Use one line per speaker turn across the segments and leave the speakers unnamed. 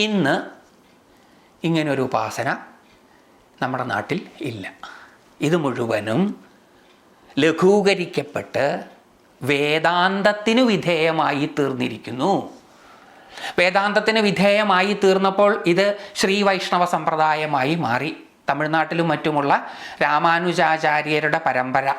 ഇന്ന് ഇങ്ങനൊരു ഉപാസന നമ്മുടെ നാട്ടിൽ ഇല്ല. ഇത് മുഴുവനും ലഘൂകരിക്കപ്പെട്ട് വേദാന്തത്തിനു വിധേയമായി തീർന്നിരിക്കുന്നു. വേദാന്തത്തിന് വിധേയമായി തീർന്നപ്പോൾ ഇത് ശ്രീ വൈഷ്ണവ സമ്പ്രദായമായി മാറി. തമിഴ്നാട്ടിലും മറ്റുമുള്ള രാമാനുജാചാര്യരുടെ പരമ്പര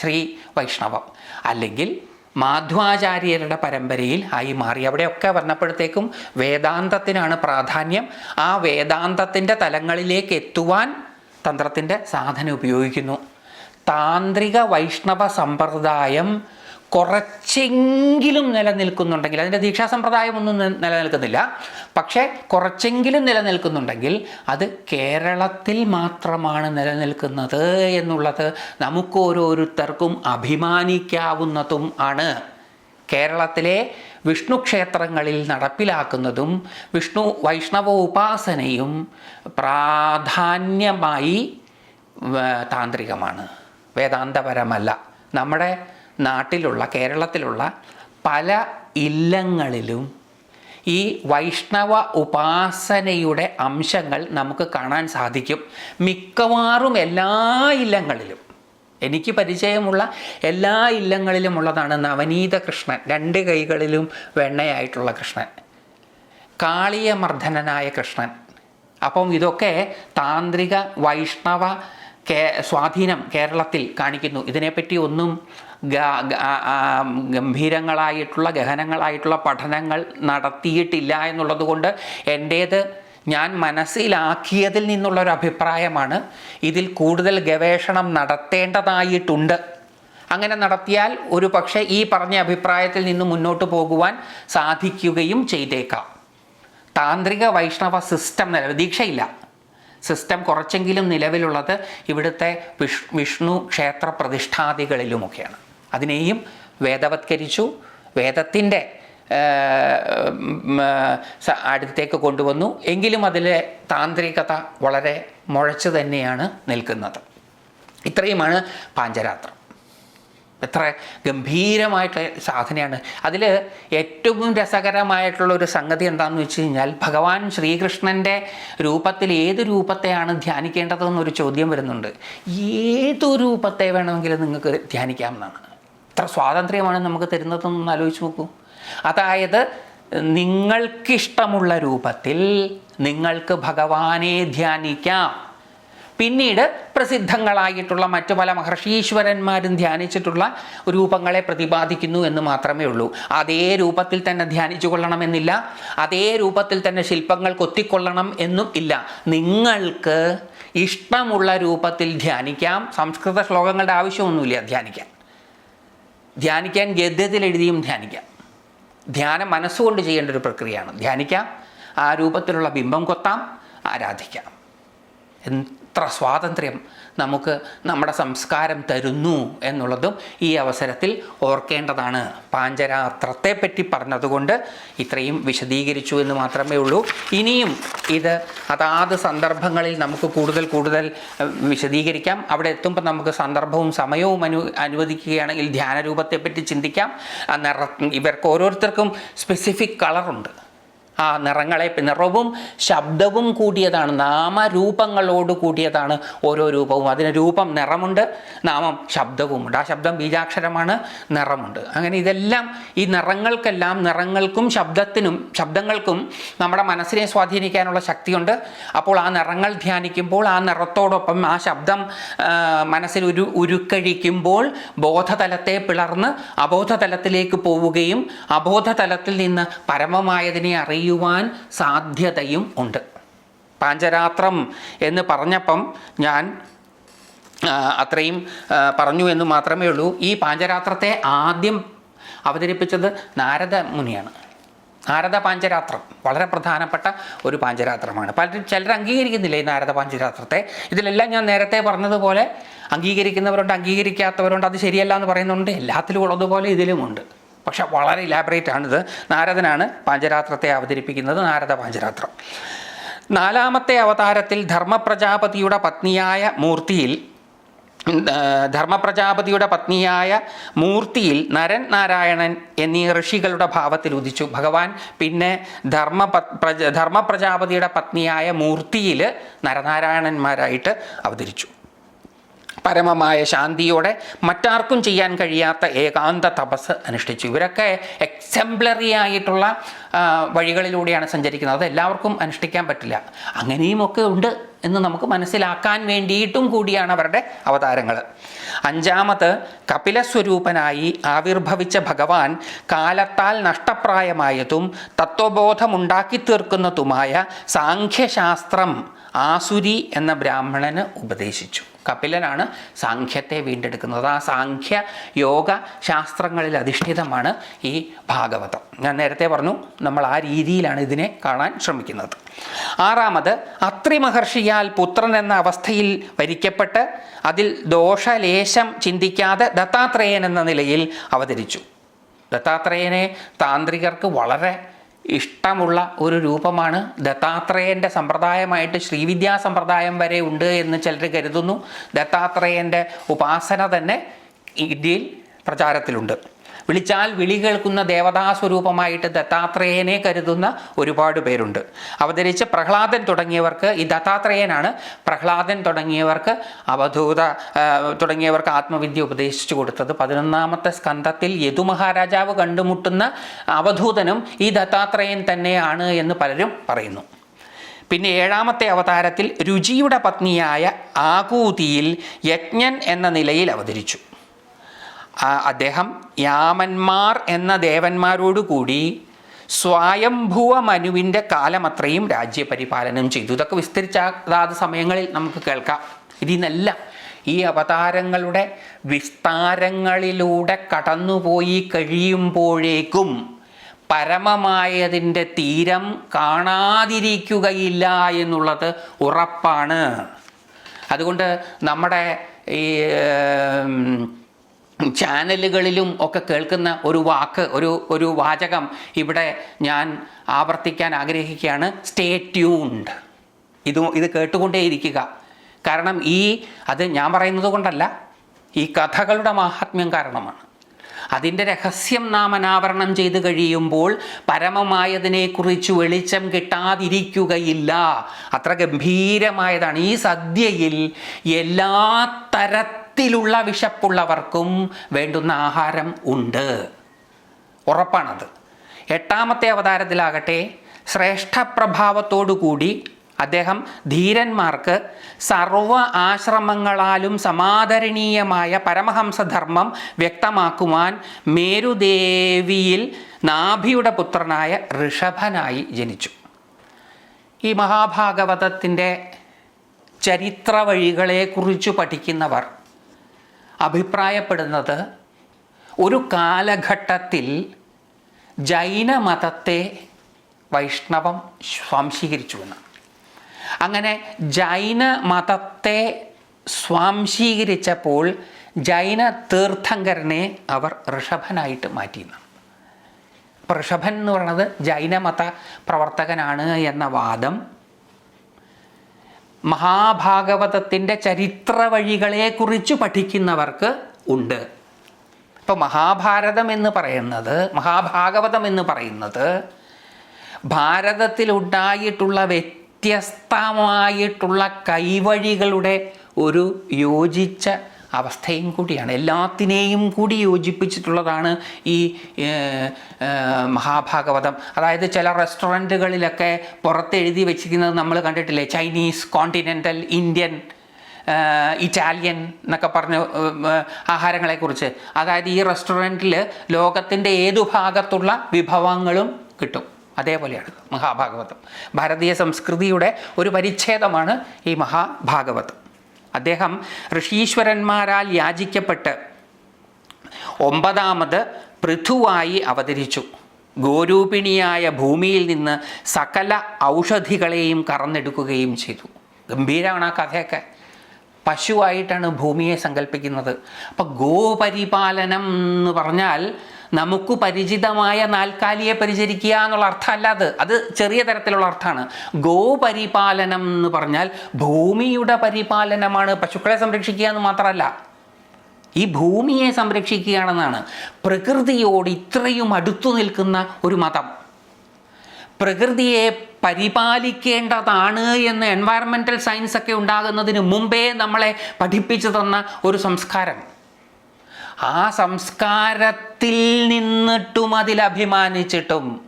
ശ്രീ വൈഷ്ണവം. അല്ലെങ്കിൽ മാധ്വാചാര്യരുടെ പരമ്പരയിൽ ആയി മാറി. അവിടെയൊക്കെ വന്നപ്പോഴത്തേക്കും വേദാന്തത്തിനാണ് പ്രാധാന്യം. ആ വേദാന്തത്തിന്റെ തലങ്ങളിലേക്ക് എത്തുവാൻ തന്ത്രത്തിന്റെ സാധന ഉപയോഗിക്കുന്നു. താന്ത്രിക വൈഷ്ണവ സമ്പ്രദായം കുറച്ചെങ്കിലും നിലനിൽക്കുന്നുണ്ടെങ്കിൽ അതിന്റെ ദീക്ഷാ സമ്പ്രദായം ഒന്നും നിലനിൽക്കുന്നില്ല. പക്ഷേ കുറച്ചെങ്കിലും നിലനിൽക്കുന്നുണ്ടെങ്കിൽ അത് കേരളത്തിൽ മാത്രമാണ് നിലനിൽക്കുന്നത് എന്നുള്ളത് നമുക്ക് ഓരോരുത്തർക്കും അഭിമാനിക്കാവുന്നതും ആണ്. കേരളത്തിലെ വിഷ്ണു ക്ഷേത്രങ്ങളിൽ നടപ്പിലാക്കുന്നതും വിഷ്ണു വൈഷ്ണവ ഉപാസനയും പ്രാധാന്യമായി താന്ത്രികമാണ്. വേദാന്തപരമല്ല. നമ്മുടെ നാട്ടിലുള്ള കേരളത്തിലുള്ള പല ഇല്ലങ്ങളിലും ഈ വൈഷ്ണവ ഉപാസനയുടെ അംശങ്ങൾ നമുക്ക് കാണാൻ സാധിക്കും. മിക്കവാറും എല്ലാ ഇല്ലങ്ങളിലും. എനിക്ക് പരിചയമുള്ള എല്ലാ ഇല്ലങ്ങളിലും ഉള്ളതാണ് നവനീത കൃഷ്ണൻ രണ്ട് കൈകളിലും വെണ്ണയായിട്ടുള്ള കൃഷ്ണൻ. കാളിയമർദ്ദനനായ കൃഷ്ണൻ. അപ്പം ഇതൊക്കെ താന്ത്രിക വൈഷ്ണവ കേ സ്വാധീനം കേരളത്തിൽ കാണിക്കുന്നു. ഇതിനെപ്പറ്റി ഒന്നും ഗംഭീരങ്ങളായിട്ടുള്ള ഗഹനങ്ങളായിട്ടുള്ള പഠനങ്ങൾ നടത്തിയിട്ടില്ല എന്നുള്ളത് കൊണ്ട് എന്റേത് ഞാൻ മനസ്സിലാക്കിയതിൽ നിന്നുള്ളൊരു അഭിപ്രായമാണ്. ഇതിൽ കൂടുതൽ ഗവേഷണം നടത്തേണ്ടതായിട്ടുണ്ട്. അങ്ങനെ നടത്തിയാൽ ഒരു പക്ഷേ ഈ പറഞ്ഞ അഭിപ്രായത്തിൽ നിന്ന് മുന്നോട്ട് പോകുവാൻ സാധിക്കുകയും ചെയ്തേക്കാം. താന്ത്രിക വൈഷ്ണവ സിസ്റ്റം നിലവിൽ ദീക്ഷയില്ല. സിസ്റ്റം കുറച്ചെങ്കിലും നിലവിലുള്ളത് ഇവിടുത്തെ വിഷ് വിഷ്ണു ക്ഷേത്ര പ്രതിഷ്ഠാദികളിലുമൊക്കെയാണ്. അതിനെയും വേദവത്കരിച്ചു. വേദത്തിന്റെ അടുത്തേക്ക് കൊണ്ടുവന്നു. എങ്കിലും അതിലെ താന്ത്രികത വളരെ മുഴച്ചു തന്നെയാണ് നിൽക്കുന്നത്. ഇത്രയുമാണ് പാഞ്ചരാത്രം. എത്ര ഗംഭീരമായിട്ടുള്ള സാധനയാണ്. അതിൽ ഏറ്റവും രസകരമായിട്ടുള്ള ഒരു സംഗതി എന്താണെന്ന് വെച്ച് കഴിഞ്ഞാൽ ഭഗവാൻ ശ്രീകൃഷ്ണന്റെ രൂപത്തിൽ ഏത് രൂപത്തെയാണ് ധ്യാനിക്കേണ്ടതെന്നൊരു ചോദ്യം വരുന്നുണ്ട്. ഏതു രൂപത്തെ വേണമെങ്കിലും നിങ്ങൾക്ക് ധ്യാനിക്കാമെന്നാണ് എത്ര സ്വാതന്ത്ര്യമാണ് നമുക്ക് തരുന്നതെന്നൊന്ന് ആലോചിച്ച് നോക്കൂ. അതായത് നിങ്ങൾക്കിഷ്ടമുള്ള രൂപത്തിൽ നിങ്ങൾക്ക് ഭഗവാനെ ധ്യാനിക്കാം. പിന്നീട് പ്രസിദ്ധങ്ങളായിട്ടുള്ള മറ്റു പല മഹർഷീശ്വരന്മാരും ധ്യാനിച്ചിട്ടുള്ള രൂപങ്ങളെ പ്രതിപാദിക്കുന്നു എന്ന് മാത്രമേ ഉള്ളൂ. അതേ രൂപത്തിൽ തന്നെ ധ്യാനിച്ചു കൊള്ളണമെന്നില്ല. അതേ രൂപത്തിൽ തന്നെ ശില്പങ്ങൾ കൊത്തിക്കൊള്ളണം എന്നും ഇല്ല. നിങ്ങൾക്ക് ഇഷ്ടമുള്ള രൂപത്തിൽ ധ്യാനിക്കാം. സംസ്കൃത ശ്ലോകങ്ങളുടെ ആവശ്യമൊന്നുമില്ല ധ്യാനിക്കാൻ. ധ്യാനിക്കാൻ ഗദ്യത്തിൽ എഴുതിയും ധ്യാനിക്കാം. ധ്യാനം മനസ്സുകൊണ്ട് ചെയ്യേണ്ട ഒരു പ്രക്രിയയാണ്. ധ്യാനിക്കാം. ആ രൂപത്തിലുള്ള ബിംബം കൊത്താം. ആരാധിക്കാം. എത്ര സ്വാതന്ത്ര്യം നമുക്ക് നമ്മുടെ സംസ്കാരം തരുന്നു എന്നുള്ളതും ഈ അവസരത്തിൽ ഓർക്കേണ്ടതാണ്. പാഞ്ചരാത്രത്തെ പറ്റി പറഞ്ഞതുകൊണ്ട് ഇത്രയും വിശദീകരിച്ചു എന്ന് മാത്രമേ ഉള്ളൂ. ഇനിയും ഇത് അതാത് സന്ദർഭങ്ങളിൽ നമുക്ക് കൂടുതൽ കൂടുതൽ വിശദീകരിക്കാം. അവിടെ എത്തുമ്പോൾ നമുക്ക് സന്ദർഭവും സമയവും അനു അനുവദിക്കുകയാണെങ്കിൽ ധ്യാനരൂപത്തെപ്പറ്റി ചിന്തിക്കാം. നിറ ഇവർക്ക് ഓരോരുത്തർക്കും സ്പെസിഫിക് കളറുണ്ട് ആ നിറങ്ങളെ നിറവും ശബ്ദവും കൂടിയതാണ് നാമരൂപങ്ങളോട് കൂടിയതാണ് ഓരോ രൂപവും. അതിന് രൂപം നിറമുണ്ട് നാമം ശബ്ദവുമുണ്ട്. ആ ശബ്ദം ബീജാക്ഷരമാണ് നിറമുണ്ട്. അങ്ങനെ ഇതെല്ലാം ഈ നിറങ്ങൾക്കെല്ലാം നിറങ്ങൾക്കും ശബ്ദത്തിനും ശബ്ദങ്ങൾക്കും നമ്മുടെ മനസ്സിനെ സ്വാധീനിക്കാനുള്ള ശക്തിയുണ്ട്. അപ്പോൾ ആ നിറങ്ങൾ ധ്യാനിക്കുമ്പോൾ ആ നിറത്തോടൊപ്പം ആ ശബ്ദം മനസ്സിൽ ഒരു ഉരുക്കഴിക്കുമ്പോൾ ബോധതലത്തെ പിളർന്ന് അബോധതലത്തിലേക്ക് പോവുകയും അബോധതലത്തിൽ നിന്ന് പരമമായതിനെ അറിയുവാൻ സാധ്യതയും ഉണ്ട്. പാഞ്ചരാത്രം എന്ന് പറഞ്ഞപ്പം ഞാൻ അത്രയും പറഞ്ഞു എന്ന് മാത്രമേ ഉള്ളൂ. ഈ പാഞ്ചരാത്രത്തെ ആദ്യം അവതരിപ്പിച്ചത് നാരദ മുനിയാണ്. നാരദ പാഞ്ചരാത്രം വളരെ പ്രധാനപ്പെട്ട ഒരു പാഞ്ചരാത്രമാണ്. പലരും ചിലർ അംഗീകരിക്കുന്നില്ല ഈ നാരദ പാഞ്ചരാത്രത്തെ. ഇതിലെല്ലാം ഞാൻ നേരത്തെ പറഞ്ഞതുപോലെ അംഗീകരിക്കുന്നവരുണ്ട് അംഗീകരിക്കാത്തവരുണ്ട് അത് ശരിയല്ല എന്ന് പറയുന്നുണ്ട്. എല്ലാത്തിലും ഉള്ളതുപോലെ ഇതിലുമുണ്ട്. പക്ഷെ വളരെ ഇലാബറേറ്റ് ആണിത്. നാരദനാണ് പാഞ്ചരാത്രത്തെ അവതരിപ്പിക്കുന്നത് നാരദ പാഞ്ചരാത്രം. നാലാമത്തെ അവതാരത്തിൽ ധർമ്മപ്രജാപതിയുടെ പത്നിയായ മൂർത്തിയിൽ ധർമ്മപ്രജാപതിയുടെ പത്നിയായ മൂർത്തിയിൽ നരൻ നാരായണൻ എന്നീ ഋഷികളുടെ ഭാവത്തിൽ ഉദിച്ചു. ഭഗവാൻ പിന്നെ ധർമ്മ പ്രജ ധർമ്മപ്രജാപതിയുടെ പത്നിയായ മൂർത്തിയിൽ നരനാരായണന്മാരായിട്ട് അവതരിച്ചു. പരമമായ ശാന്തിയോടെ മറ്റാർക്കും ചെയ്യാൻ കഴിയാത്ത ഏകാന്ത തപസ് അനുഷ്ഠിച്ചു. ഇവരൊക്കെ എക്സംപ്ലറി ആയിട്ടുള്ള വഴികളിലൂടെയാണ് സഞ്ചരിക്കുന്നത്. അത് എല്ലാവർക്കും അനുഷ്ഠിക്കാൻ പറ്റില്ല. അങ്ങനെയുമൊക്കെ ഉണ്ട്. എന്ന് നമുക്ക് മനസ്സിലാക്കാൻ വേണ്ടിയിട്ടും കൂടിയാണ് അവരുടെ അവതാരങ്ങൾ. അഞ്ചാമത് കപിലസ്വരൂപനായി ആവിർഭവിച്ച ഭഗവാൻ കാലത്താൽ നഷ്ടപ്രായമായതും തത്വബോധമുണ്ടാക്കി തീർക്കുന്നതുമായ സാഖ്യശാസ്ത്രം ആസുരി എന്ന ബ്രാഹ്മണന് ഉപദേശിച്ചു. കപിലനാണ് സാഖ്യത്തെ വീണ്ടെടുക്കുന്നത്. ആ സാഖ്യ യോഗ ശാസ്ത്രങ്ങളിൽ അധിഷ്ഠിതമാണ് ഈ ഭാഗവതം. ഞാൻ നേരത്തെ പറഞ്ഞു നമ്മൾ ആ രീതിയിലാണ് ഇതിനെ കാണാൻ ശ്രമിക്കുന്നത്. ആറാമത് അത്രി മഹർഷിയാൽ പുത്രൻ എന്ന അവസ്ഥയിൽ വരിക്കപ്പെട്ട് അതിൽ ദോഷലേശം ചിന്തിക്കാതെ ദത്താത്രേയൻ എന്ന നിലയിൽ അവതരിച്ചു. ദത്താത്രേയനെ താന്ത്രികർക്ക് വളരെ ഇഷ്ടമുള്ള ഒരു രൂപമാണ് ദത്താത്രേയന്റെ സമ്പ്രദായമായിട്ട് ശ്രീവിദ്യാ സമ്പ്രദായം വരെ ഉണ്ട് എന്ന് ചിലർ കരുതുന്നു. ദത്താത്രേയന്റെ ഉപാസന തന്നെ ഇന്ത്യയിൽ പ്രചാരത്തിലുണ്ട്. വിളിച്ചാൽ വിളി കേൾക്കുന്ന ദേവതാസ്വരൂപമായിട്ട് ദത്താത്രേയനെ കരുതുന്ന ഒരുപാട് പേരുണ്ട്. അവതരിച്ച് പ്രഹ്ലാദൻ തുടങ്ങിയവർക്ക് ഈ ദത്താത്രേയനാണ്. പ്രഹ്ലാദൻ തുടങ്ങിയവർക്ക് അവധൂത തുടങ്ങിയവർക്ക് ആത്മവിദ്യ ഉപദേശിച്ചു കൊടുത്തത്. പതിനൊന്നാമത്തെ സ്കന്ധത്തിൽ യദു മഹാരാജാവ് കണ്ടുമുട്ടുന്ന അവധൂതനും ഈ ദത്താത്രേയൻ തന്നെയാണ് എന്ന് പലരും പറയുന്നു. പിന്നെ ഏഴാമത്തെ അവതാരത്തിൽ രുചിയുടെ പത്നിയായ ആകൂതിയിൽ യജ്ഞൻ എന്ന നിലയിൽ അവതരിച്ചു. അദ്ദേഹം യാമന്മാർ എന്ന ദേവന്മാരോടുകൂടി സ്വയംഭുവ മനുവിന്റെ കാലമത്രയും രാജ്യപരിപാലനം ചെയ്തു. ഇതൊക്കെ വിസ്തരിച്ച സമയങ്ങളിൽ നമുക്ക് കേൾക്കാം. ഇതിൽ നിന്നെല്ലാം ഈ അവതാരങ്ങളുടെ വിസ്താരങ്ങളിലൂടെ കടന്നുപോയി കഴിയുമ്പോഴേക്കും പരമമായതിന്റെ തീരം കാണാതിരിക്കുകയില്ല എന്നുള്ളത് ഉറപ്പാണ്. അതുകൊണ്ട് നമ്മുടെ ഈ ചാനലുകളിലും ഒക്കെ കേൾക്കുന്ന ഒരു വാക്ക് ഒരു ഒരു വാചകം ഇവിടെ ഞാൻ ആവർത്തിക്കാൻ ആഗ്രഹിക്കുകയാണ്. സ്റ്റേ ട്യൂൺഡ് ഇത് ഇത് കേട്ടുകൊണ്ടേയിരിക്കുക. കാരണം ഈ അത് ഞാൻ പറയുന്നത് കൊണ്ടല്ല ഈ കഥകളുടെ മാഹാത്മ്യം കാരണമാണ്. അതിന്റെ രഹസ്യം നാം അനാവരണം ചെയ്ത് കഴിയുമ്പോൾ പരമമായതിനെക്കുറിച്ച് വെളിച്ചം കിട്ടാതിരിക്കുകയില്ല. അത്ര ഗംഭീരമായതാണ്. ഈ സദ്യയിൽ എല്ലാ തരത്തിലുള്ള വിശപ്പുള്ളവർക്കും വേണ്ടുന്ന ആഹാരം ഉണ്ട്. ഉറപ്പാണത്. എട്ടാമത്തെ അവതാരത്തിലാകട്ടെ ശ്രേഷ്ഠപ്രഭാവത്തോടുകൂടി അദ്ദേഹം ധീരന്മാർക്ക് സർവ ആശ്രമങ്ങളാലും സമാദരണീയമായ പരമഹംസധർമ്മം വ്യക്തമാക്കുവാൻ മേരുദേവിയിൽ നാഭിയുടെ പുത്രനായ ഋഷഭനായി ജനിച്ചു. ഈ മഹാഭാഗവതത്തിന്റെ ചരിത്ര വഴികളെക്കുറിച്ച് പഠിക്കുന്നവർ അഭിപ്രായപ്പെടുന്നത് ഒരു കാലഘട്ടത്തിൽ ജൈനമതത്തെ വൈഷ്ണവം സ്വാംശീകരിച്ചുവെന്ന് അങ്ങനെ ജൈന മതത്തെ സ്വാംശീകരിച്ചപ്പോൾ ജൈന തീർത്ഥങ്കരനെ അവർ ഋഷഭനായിട്ട് മാറ്റിയെന്ന് അപ്പോൾ ഋഷഭൻ എന്ന് പറയുന്നത് ജൈനമത പ്രവർത്തകനാണ് എന്ന വാദം മഹാഭാഗവതത്തിന്റെ ചരിത്ര വഴികളെക്കുറിച്ച് പഠിക്കുന്നവർക്ക് ഉണ്ട്. ഇപ്പോൾ മഹാഭാരതം എന്ന് പറയുന്നത് മഹാഭാഗവതം എന്ന് പറയുന്നത് ഭാരതത്തിലുണ്ടായിട്ടുള്ള വ്യത്യസ്തമായിട്ടുള്ള കൈവഴികളുടെ ഒരു യോജിച്ച അവസ്ഥയും കൂടിയാണ്. എല്ലാത്തിനെയും കൂടി യോജിപ്പിച്ചിട്ടുള്ളതാണ് ഈ മഹാഭാഗവതം. അതായത് ചില റെസ്റ്റോറന്റുകളിലൊക്കെ പുറത്തെഴുതി വെച്ചിരിക്കുന്നത് നമ്മൾ കണ്ടിട്ടില്ലേ? ചൈനീസ് കോണ്ടിനെന്റൽ ഇന്ത്യൻ ഇറ്റാലിയൻ എന്നൊക്കെ പറഞ്ഞ ആഹാരങ്ങളെക്കുറിച്ച്. അതായത് ഈ റെസ്റ്റോറന്റിൽ ലോകത്തിന്റെ ഏതു ഭാഗത്തുള്ള വിഭവങ്ങളും കിട്ടും. അതേപോലെയാണ് മഹാഭാഗവതം. ഭാരതീയ സംസ്കൃതിയുടെ ഒരു പരിച്ഛേദമാണ് ഈ മഹാഭാഗവതം. അദ്ദേഹം ഋഷീശ്വരന്മാരാൽ യാചിക്കപ്പെട്ട് ഒമ്പതാമത് പൃഥുവായി അവതരിച്ചു. ഗോരൂപിണിയായ ഭൂമിയിൽ നിന്ന് സകല ഔഷധികളെയും കറന്നെടുക്കുകയും ചെയ്തു. ഗംഭീരമാണ് ആ കഥയൊക്കെ. പശുവായിട്ടാണ് ഭൂമിയെ സങ്കല്പിക്കുന്നത് അപ്പം ഗോപരിപാലനം എന്ന് പറഞ്ഞാൽ നമുക്ക് പരിചിതമായ നാൽക്കാലിയെ പരിചരിക്കുക എന്നുള്ള അർത്ഥമല്ല അത് അത് ചെറിയ തരത്തിലുള്ള അർത്ഥമാണ്. ഗോപരിപാലനം എന്ന് പറഞ്ഞാൽ ഭൂമിയുടെ പരിപാലനമാണ് പശുക്കളെ സംരക്ഷിക്കുക എന്ന് മാത്രമല്ല ഈ ഭൂമിയെ സംരക്ഷിക്കുകയാണെന്നാണ് പ്രകൃതിയോട് ഇത്രയും അടുത്തു നിൽക്കുന്ന ഒരു മതം. പ്രകൃതിയെ പരിപാലിക്കേണ്ടതാണ് എന്ന് എൻവയറമെന്റൽ സയൻസ് ഒക്കെ ഉണ്ടാകുന്നതിന് മുമ്പേ നമ്മളെ പഠിപ്പിച്ചു തന്ന ഒരു സംസ്കാരം. ആ സംസ്കാരത്തിൽ നിന്നിട്ടും അതിൽ അഭിമാനിച്ചിട്ടും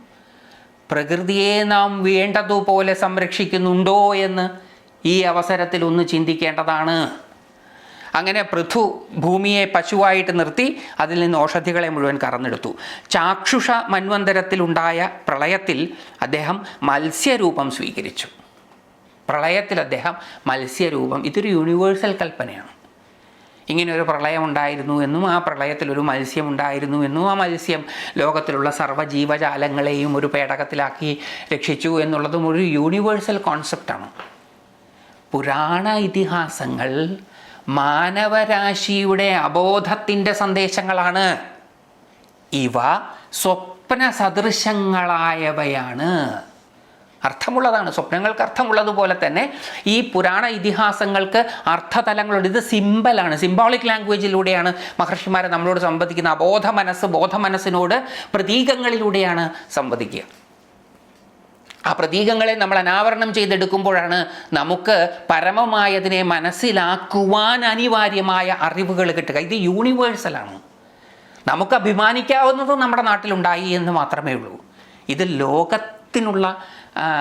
പ്രകൃതിയെ നാം വേണ്ടതുപോലെ സംരക്ഷിക്കുന്നുണ്ടോ എന്ന് ഈ അവസരത്തിൽ ഒന്ന് ചിന്തിക്കേണ്ടതാണ്. അങ്ങനെ പൃഥു ഭൂമിയെ പശുവായിട്ട് നിർത്തി അതിൽ നിന്ന് ഔഷധികളെ മുഴുവൻ കറന്നെടുത്തു. ചാക്ഷുഷ മന്വന്തരത്തിലുണ്ടായ പ്രളയത്തിൽ അദ്ദേഹം മത്സ്യരൂപം സ്വീകരിച്ചു. പ്രളയത്തിൽ അദ്ദേഹം മത്സ്യരൂപം ഇതൊരു യൂണിവേഴ്സൽ കൽപ്പനയാണ്. ഇങ്ങനെ ഒരു പ്രളയം ഉണ്ടായിരുന്നു എന്നും ആ പ്രളയത്തിൽ ഒരു മത്സ്യം ഉണ്ടായിരുന്നു എന്നും ആ മത്സ്യം ലോകത്തിലുള്ള സർവ ജീവജാലങ്ങളെയും ഒരു പേടകത്തിലാക്കി രക്ഷിച്ചു എന്നുള്ളതും ഒരു യൂണിവേഴ്സൽ കോൺസെപ്റ്റാണ് പുരാണ ഇതിഹാസങ്ങൾ മാനവരാശിയുടെ അബോധത്തിന്റെ സന്ദേശങ്ങളാണ്. ഇവ സ്വപ്ന സദൃശങ്ങളായവയാണ് അർത്ഥമുള്ളതാണ്. സ്വപ്നങ്ങൾക്ക് അർത്ഥമുള്ളതുപോലെ തന്നെ ഈ പുരാണ ഇതിഹാസങ്ങൾക്ക് അർത്ഥതലങ്ങളുണ്ട്. ഇത് സിമ്പലാണ് സിംബോളിക് ലാംഗ്വേജിലൂടെയാണ് മഹർഷിമാരെ നമ്മളോട് സംവദിക്കുന്ന അബോധ മനസ്സ് ബോധ മനസ്സിനോട് പ്രതീകങ്ങളിലൂടെയാണ് സംവദിക്കുക. ആ പ്രതീകങ്ങളെ നമ്മൾ അനാവരണം ചെയ്തെടുക്കുമ്പോഴാണ് നമുക്ക് പരമമായതിനെ മനസ്സിലാക്കുവാൻ അനിവാര്യമായ അറിവുകൾ കിട്ടുക. ഇത് യൂണിവേഴ്സലാണ് നമുക്ക് അഭിമാനിക്കാവുന്നത് നമ്മുടെ നാട്ടിലുണ്ടായി എന്ന് മാത്രമേ ഉള്ളൂ. ഇത് ലോകത്തിനുള്ള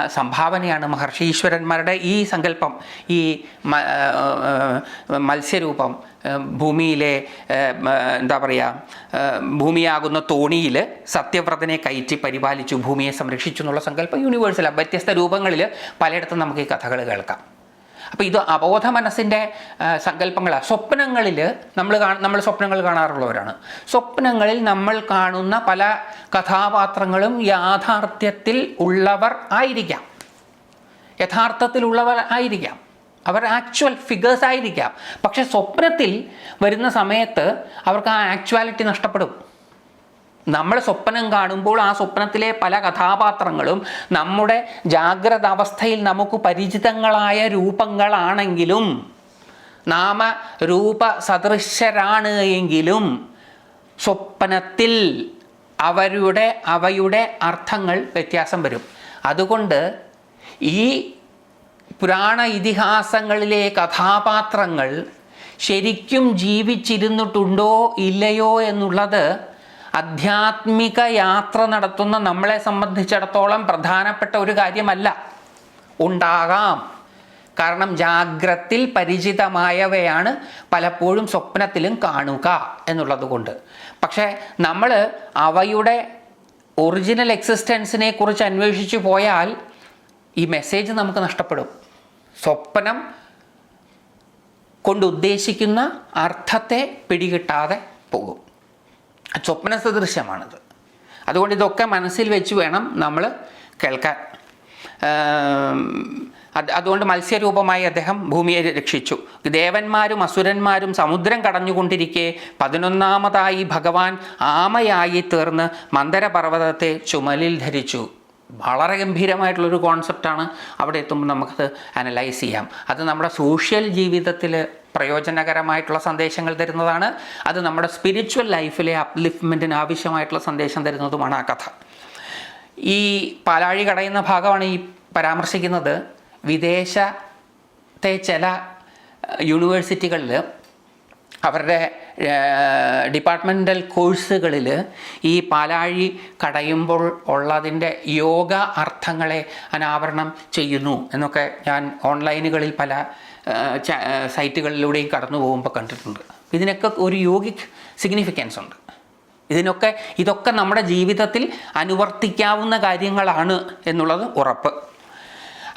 സംഭാവനയാണ് മഹർഷി ഈശ്വരന്മാരുടെ ഈ സങ്കല്പം ഈ മത്സ്യരൂപം ഭൂമിയിലെ എന്താ പറയുക ഭൂമിയാകുന്ന തോണിയിൽ സത്യവ്രതനെ കയറ്റി പരിപാലിച്ചു ഭൂമിയെ സംരക്ഷിച്ചു എന്നുള്ള സങ്കല്പം യൂണിവേഴ്സലാണ് വ്യത്യസ്ത രൂപങ്ങളിൽ പലയിടത്തും നമുക്ക് ഈ കഥകൾ കേൾക്കാം. അപ്പോൾ ഇത് അബോധ മനസ്സിന്റെ സങ്കല്പങ്ങളാണ് സ്വപ്നങ്ങളിൽ നമ്മൾ നമ്മൾ സ്വപ്നങ്ങൾ കാണാറുള്ളവരാണ്. സ്വപ്നങ്ങളിൽ നമ്മൾ കാണുന്ന പല കഥാപാത്രങ്ങളും യാഥാർത്ഥ്യത്തിൽ ഉള്ളവർ ആയിരിക്കാം. യഥാർത്ഥത്തിലുള്ളവർ ആയിരിക്കാം. അവർ ആക്ച്വൽ ഫിഗേഴ്സ് ആയിരിക്കാം. പക്ഷെ സ്വപ്നത്തിൽ വരുന്ന സമയത്ത് അവർക്ക് ആ ആക്ച്വാലിറ്റി നഷ്ടപ്പെടും. നമ്മൾ സ്വപ്നം കാണുമ്പോൾ ആ സ്വപ്നത്തിലെ പല കഥാപാത്രങ്ങളും നമ്മുടെ ജാഗ്രത അവസ്ഥയിൽ നമുക്ക് പരിചിതങ്ങളായ രൂപങ്ങളാണെങ്കിലും നാമ രൂപ സദൃശരാണ് എങ്കിലും സ്വപ്നത്തിൽ അവരുടെ അവയുടെ അർത്ഥങ്ങൾ വ്യത്യാസം വരും. അതുകൊണ്ട് ഈ പുരാണ ഇതിഹാസങ്ങളിലെ കഥാപാത്രങ്ങൾ ശരിക്കും ജീവിച്ചിരുന്നിട്ടുണ്ടോ ഇല്ലയോ എന്നുള്ളത് ആധ്യാത്മിക യാത്ര നടത്തുന്ന നമ്മളെ സംബന്ധിച്ചിടത്തോളം പ്രധാനപ്പെട്ട ഒരു കാര്യമല്ല. ഉണ്ടാകാം. കാരണം ജാഗ്രത്തിൽ പരിചിതമായവയാണ് പലപ്പോഴും സ്വപ്നത്തിലും കാണുക എന്നുള്ളത് കൊണ്ട്. പക്ഷേ നമ്മൾ അവയുടെ ഒറിജിനൽ എക്സിസ്റ്റൻസിനെ കുറിച്ച് അന്വേഷിച്ചു പോയാൽ ഈ മെസ്സേജ് നമുക്ക് നഷ്ടപ്പെടും. സ്വപ്നം കൊണ്ട് ഉദ്ദേശിക്കുന്ന അർത്ഥത്തെ പിടികിട്ടാതെ പോകും. സ്വപ്ന സദൃശ്യമാണിത്. അതുകൊണ്ട് ഇതൊക്കെ മനസ്സിൽ വെച്ച് വേണം നമ്മൾ കേൾക്കാൻ. അതുകൊണ്ട് മത്സ്യരൂപമായി അദ്ദേഹം ഭൂമിയെ രക്ഷിച്ചു. ദേവന്മാരും അസുരന്മാരും സമുദ്രം കടഞ്ഞുകൊണ്ടിരിക്കെ പതിനൊന്നാമതായി ഭഗവാൻ ആമയായി തീർന്ന് മന്ദരപർവതത്തെ ചുമലിൽ ധരിച്ചു. വളരെ ഗംഭീരമായിട്ടുള്ളൊരു കോൺസെപ്റ്റാണ് അവിടെ എത്തുമ്പോൾ നമുക്കത് അനലൈസ് ചെയ്യാം. അത് നമ്മുടെ സോഷ്യൽ ജീവിതത്തിൽ പ്രയോജനകരമായിട്ടുള്ള സന്ദേശങ്ങൾ തരുന്നതാണ്. അത് നമ്മുടെ സ്പിരിച്വൽ ലൈഫിലെ അപ്ലിഫ്റ്റ്മെന്റിന് ആവശ്യമായിട്ടുള്ള സന്ദേശം തരുന്നതുമാണ് ആ കഥ. ഈ പാലാഴി കടയുന്ന ഭാഗമാണ് ഈ പരാമർശിക്കുന്നത്. വിദേശത്തെ ചില യൂണിവേഴ്സിറ്റികളിൽ അവരുടെ ഡിപ്പാർട്ട്മെന്റൽ കോഴ്സുകളിൽ ഈ പാലാഴി കടയുമ്പോൾ ഉള്ളതിന്റെ യോഗ അർത്ഥങ്ങളെ അനാവരണം ചെയ്യുന്നു എന്നൊക്കെ ഞാൻ ഓൺലൈനുകളിൽ പല സൈറ്റുകളിലൂടെയും കടന്നു പോകുമ്പോൾ കണ്ടിട്ടുണ്ട്. ഇതിനൊക്കെ ഒരു യോഗിക് സിഗ്നിഫിക്കൻസ് ഉണ്ട്. ഇതിനൊക്കെ ഇതൊക്കെ നമ്മുടെ ജീവിതത്തിൽ അനുവർത്തിക്കാവുന്ന കാര്യങ്ങളാണ് എന്നുള്ളത് ഉറപ്പ്.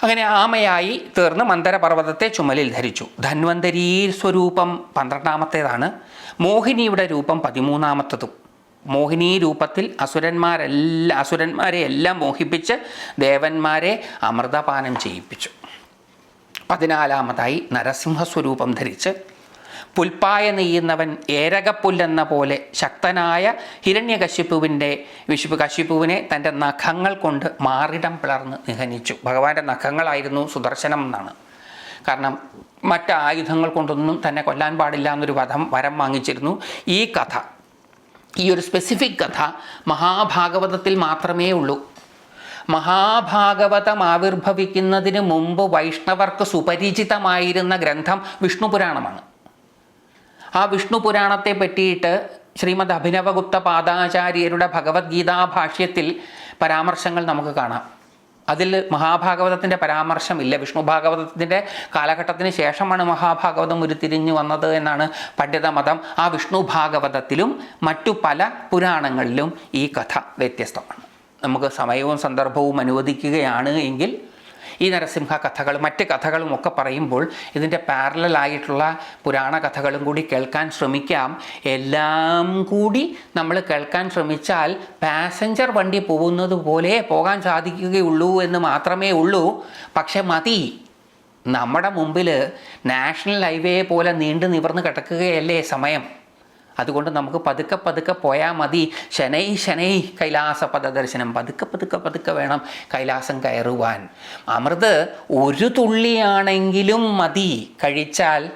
അങ്ങനെ ആമയായി തീർന്ന് മന്ദരപർവതത്തെ ചുമലിൽ ധരിച്ചു. ധന്വന്തരീ സ്വരൂപം പന്ത്രണ്ടാമത്തേതാണ്. മോഹിനിയുടെ രൂപം പതിമൂന്നാമത്തതും. മോഹിനി രൂപത്തിൽ അസുരന്മാരെല്ലാം അസുരന്മാരെ എല്ലാം മോഹിപ്പിച്ച് ദേവന്മാരെ അമൃതപാനം ചെയ്യിപ്പിച്ചു. പതിനാലാമതായി നരസിംഹസ്വരൂപം ധരിച്ച് പുൽപ്പായ നെയ്യുന്നവൻ ഏരകപ്പുല്ലെന്ന പോലെ ശക്തനായ ഹിരണ്യകശിപ്പുവിന്റെ വിശുപ്പ് കശിപ്പുവിനെ തന്റെ നഖങ്ങൾ കൊണ്ട് മാറിടം പിളർന്ന് നിഹനിച്ചു. ഭഗവാന്റെ നഖങ്ങളായിരുന്നു സുദർശനം എന്നാണ്. കാരണം മറ്റ് ആയുധങ്ങൾ കൊണ്ടൊന്നും തന്നെ കൊല്ലാൻ പാടില്ല എന്നൊരു വധം വരം വാങ്ങിച്ചിരുന്നു. ഈ കഥ ഈ ഒരു സ്പെസിഫിക് കഥ മഹാഭാഗവതത്തിൽ മാത്രമേ ഉള്ളൂ. മഹാഭാഗവതം ആവിർഭവിക്കുന്നതിന് മുമ്പ് വൈഷ്ണവർക്ക് സുപരിചിതമായിരുന്ന ഗ്രന്ഥം വിഷ്ണു പുരാണമാണ് ആ വിഷ്ണു പുരാണത്തെ പറ്റിയിട്ട് ശ്രീമദ് അഭിനവഗുപ്ത പാദാചാര്യരുടെ ഭഗവത്ഗീതാ ഭാഷ്യത്തിൽ പരാമർശങ്ങൾ നമുക്ക് കാണാം. അതിൽ മഹാഭാഗവതത്തിന്റെ പരാമർശമില്ല. വിഷ്ണു ഭാഗവതത്തിന്റെ കാലഘട്ടത്തിന് ശേഷമാണ് മഹാഭാഗവതം ഉരുത്തിരിഞ്ഞു വന്നത് എന്നാണ് പണ്ഡിതമതം ആ വിഷ്ണു ഭാഗവതത്തിലും മറ്റു പല പുരാണങ്ങളിലും ഈ കഥ വ്യത്യസ്തമാണ്. നമുക്ക് സമയവും സന്ദർഭവും അനുവദിക്കുകയാണ് എങ്കിൽ ഈ നരസിംഹ കഥകൾ മറ്റ് കഥകളും ഒക്കെ പറയുമ്പോൾ ഇതിന്റെ പാരലായിട്ടുള്ള പുരാണ കഥകളും കൂടി കേൾക്കാൻ ശ്രമിക്കാം. എല്ലാം കൂടി നമ്മൾ കേൾക്കാൻ ശ്രമിച്ചാൽ പാസഞ്ചർ വണ്ടി പോകുന്നത് പോലെ പോകാൻ സാധിക്കുകയുള്ളൂ എന്ന് മാത്രമേ ഉള്ളൂ. പക്ഷെ മതി. നമ്മുടെ മുമ്പിൽ നാഷണൽ ഹൈവേ പോലെ നീണ്ടു നിവർന്ന് കിടക്കുകയല്ലേ സമയം? അതുകൊണ്ട് നമുക്ക് പതുക്കെ പതുക്കെ പോയാൽ മതി. ശനൈ ശനൈ കൈലാസ പദദർശനം പതുക്കെ പതുക്കെ പതുക്കെ വേണം കൈലാസം കയറുവാൻ. അമൃത് ഒരു തുള്ളിയാണെങ്കിലും മതി. കഴിച്ചാൽ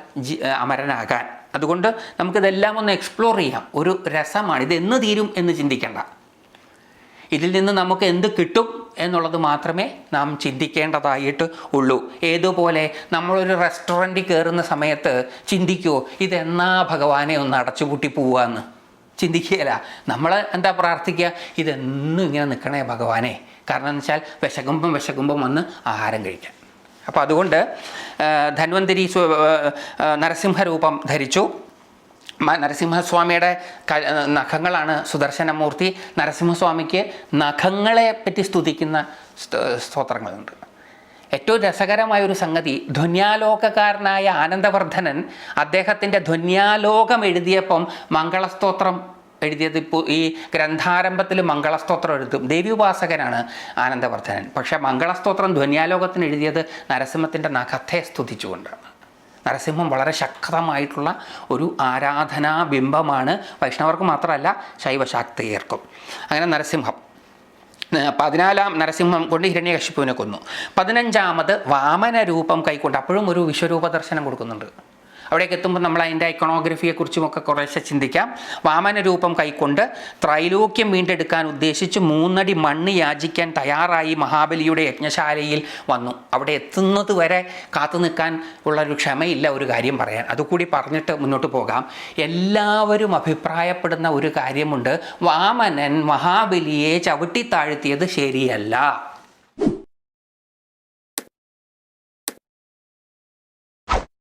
അമരനാകാൻ. അതുകൊണ്ട് നമുക്കിതെല്ലാം ഒന്ന് എക്സ്പ്ലോർ ചെയ്യാം. ഒരു രസമാണ്. ഇത് എന്ന് തീരും എന്ന് ചിന്തിക്കേണ്ട. ഇതിൽ നിന്ന് നമുക്ക് എന്ത് കിട്ടും എന്നുള്ളത് മാത്രമേ നാം ചിന്തിക്കേണ്ടതായിട്ട് ഉള്ളൂ. ഏതുപോലെ നമ്മളൊരു റെസ്റ്റോറന്റിൽ കയറുന്ന സമയത്ത് ചിന്തിക്കുമോ ഇതെന്നാ ഭഗവാനെ ഒന്ന് അടച്ചുപൂട്ടി പോവാന്ന്? ചിന്തിക്കുകയില്ല. നമ്മൾ എന്താ പ്രാർത്ഥിക്കുക? ഇതെന്നും ഇങ്ങനെ നിൽക്കണേ ഭഗവാനെ. കാരണം എന്ന് വെച്ചാൽ വിശകുമ്പം വിശകുമ്പം വന്ന് ആഹാരം കഴിക്കാം അപ്പോൾ അതുകൊണ്ട് ധന്വന്തരി നരസിംഹരൂപം ധരിച്ചു. നരസിംഹസ്വാമിയുടെ നഖങ്ങളാണ് സുദർശനമൂർത്തി. നരസിംഹസ്വാമിക്ക് നഖങ്ങളെ പറ്റി സ്തുതിക്കുന്ന സ്ത- സ്തോത്രങ്ങളുണ്ട്. ഏറ്റവും രസകരമായ ഒരു സംഗതി ധ്വന്യാലോകക്കാരനായ ആനന്ദവർദ്ധനൻ അദ്ദേഹത്തിന്റെ ധ്വന്യാലോകം എഴുതിയപ്പം മംഗളസ്തോത്രം എഴുതിയത് ഇപ്പോൾ ഈ ഗ്രന്ഥാരംഭത്തിൽ മംഗളസ്തോത്രം എഴുതും. ദേവി ഉപാസകനാണ് ആനന്ദവർദ്ധനൻ. പക്ഷേ മംഗളസ്തോത്രം ധ്വന്യാലോകത്തിന് എഴുതിയത് നരസിംഹത്തിന്റെ നഖത്തെ സ്തുതിച്ചുകൊണ്ടാണ്. നരസിംഹം വളരെ ശക്തമായിട്ടുള്ള ഒരു ആരാധനാ ബിംബമാണ് വൈഷ്ണവർക്ക് മാത്രമല്ല ശൈവശാക്തീയർക്കും. അങ്ങനെ നരസിംഹം പതിനാലാം നരസിംഹം കൊണ്ട് ഹിരണ്യകശിപ്പുവിനെ കൊന്നു. പതിനഞ്ചാമത് വാമന രൂപം കൈക്കൊണ്ട് അപ്പോഴും ഒരു വിശ്വരൂപ ദർശനം കൊടുക്കുന്നുണ്ട്. അവിടേക്ക് എത്തുമ്പോൾ നമ്മൾ അതിന്റെ ഐക്കണോഗ്രഫിയെക്കുറിച്ചും ഒക്കെ കുറേശ്ശെ ചിന്തിക്കാം. വാമന രൂപം കൈക്കൊണ്ട് ത്രൈലോക്യം വീണ്ടെടുക്കാൻ ഉദ്ദേശിച്ച് മൂന്നടി മണ്ണ് യാചിക്കാൻ തയ്യാറായി മഹാബലിയുടെ യജ്ഞശാലയിൽ വന്നു. അവിടെ എത്തുന്നത് വരെ കാത്തു നിൽക്കാൻ ഉള്ള ഒരു ക്ഷമയില്ല ഒരു കാര്യം പറയാൻ. അതുകൂടി പറഞ്ഞിട്ട് മുന്നോട്ട് പോകാം. എല്ലാവരും അഭിപ്രായപ്പെടുന്ന ഒരു കാര്യമുണ്ട്. വാമനൻ മഹാബലിയെ ചവിട്ടിത്താഴ്ത്തിയത് ശരിയല്ല.